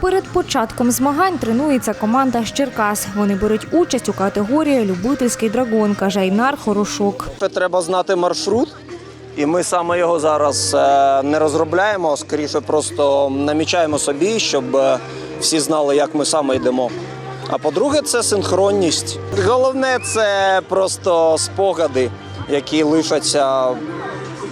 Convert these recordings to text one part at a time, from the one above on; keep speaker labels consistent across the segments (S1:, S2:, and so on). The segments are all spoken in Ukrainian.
S1: Перед початком змагань тренується команда з Черкас. Вони беруть участь у категорії Любительський драгон, каже Інар Хорошок.
S2: Треба знати маршрут, і ми саме його зараз е, не розробляємо, скоріше просто намічаємо собі, щоб е, всі знали, як ми саме йдемо. А по-друге, це синхронність. Головне це просто спогади, які лишаться,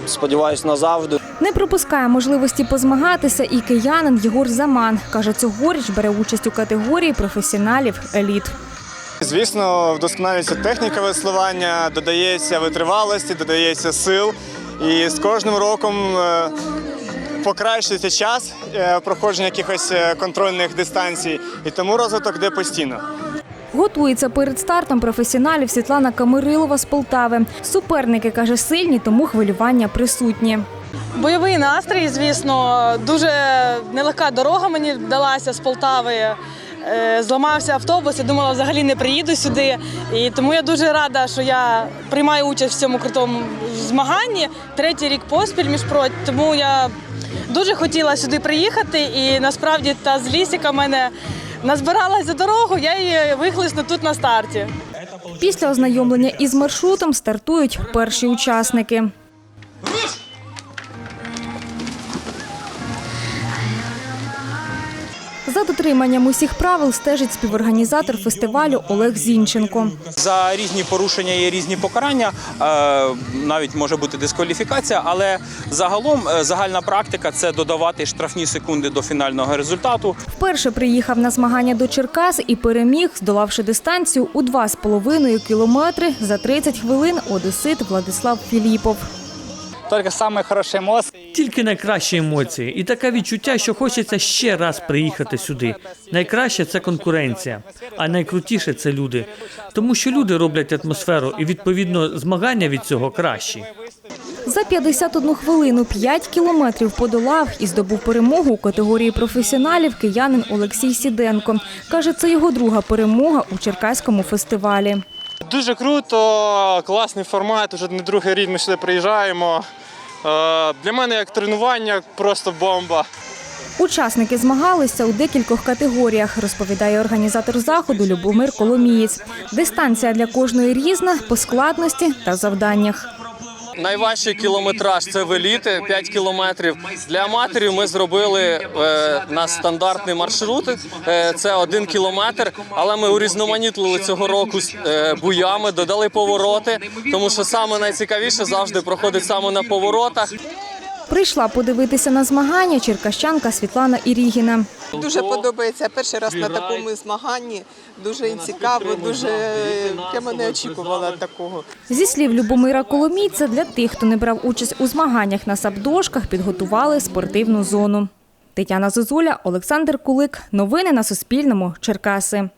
S2: сподіваюсь, назавжди.
S1: Не пропускає можливості позмагатися і киянин Єгор Заман. Каже, цьогоріч бере участь у категорії професіоналів еліт.
S3: Звісно, вдосконалюється техніка веслування, додається витривалості, додається сил. І з кожним роком е, покращується час е, проходження якихось е, контрольних дистанцій, і тому розвиток йде постійно.
S1: Готується перед стартом професіоналів Світлана Камирилова з Полтави. Суперники, каже, сильні, тому хвилювання присутні.
S4: Бойовий настрій, звісно, дуже нелегка дорога мені вдалася з Полтави. Е, Зламався автобус, я думала, взагалі не приїду сюди. І тому я дуже рада, що я приймаю участь в цьому крутому змаганні. Третій рік поспіль між міжпроть. Тому я дуже хотіла сюди приїхати. І насправді та злість, яка в мене назбиралась за дорогу, я її вихлисну тут на старті.
S1: Після ознайомлення із маршрутом стартують перші учасники. За дотриманням усіх правил стежить співорганізатор фестивалю Олег Зінченко.
S5: За різні порушення є різні покарання, е, навіть може бути дискваліфікація, але загалом е, загальна практика це додавати штрафні секунди до фінального результату.
S1: Вперше приїхав на змагання до Черкас і переміг, здолавши дистанцію у 2,5 кілометри за 30 хвилин одесит Владислав Філіпов.
S6: Тільки самі хороші емоції.
S7: Тільки найкращі емоції, і таке відчуття, що хочеться ще раз приїхати сюди. Найкраще це конкуренція, а найкрутіше це люди. Тому що люди роблять атмосферу, і відповідно змагання від цього кращі.
S1: За 51 хвилину 5 кілометрів подолав і здобув перемогу у категорії професіоналів киянин Олексій Сіденко. Каже, це його друга перемога у Черкаському фестивалі.
S3: Дуже круто, класний формат. Уже не другий рік ми сюди приїжджаємо. Е, Для мене як тренування просто бомба.
S1: Учасники змагалися у декількох категоріях, розповідає організатор заходу Любомир Коломієць. Дистанція для кожної різна по складності та завданнях.
S8: Найважчий кілометраж це веліти 5 кілометрів. Для аматорів ми зробили е, на стандартний маршрут. Е, це один кілометр, але ми урізноманітнили цього року е, буями, додали повороти, тому що саме найцікавіше завжди проходить саме на поворотах.
S1: Прийшла подивитися на змагання черкащанка Світлана Ірігіна.
S9: Дуже подобається перший раз на такому змаганні. Дуже цікаво, дуже прямо не очікувала такого.
S1: Зі слів Любомира Коломійця, для тих, хто не брав участь у змаганнях на сапдошках, підготували спортивну зону. Тетяна Зозуля, Олександр Кулик. Новини на Суспільному. Черкаси.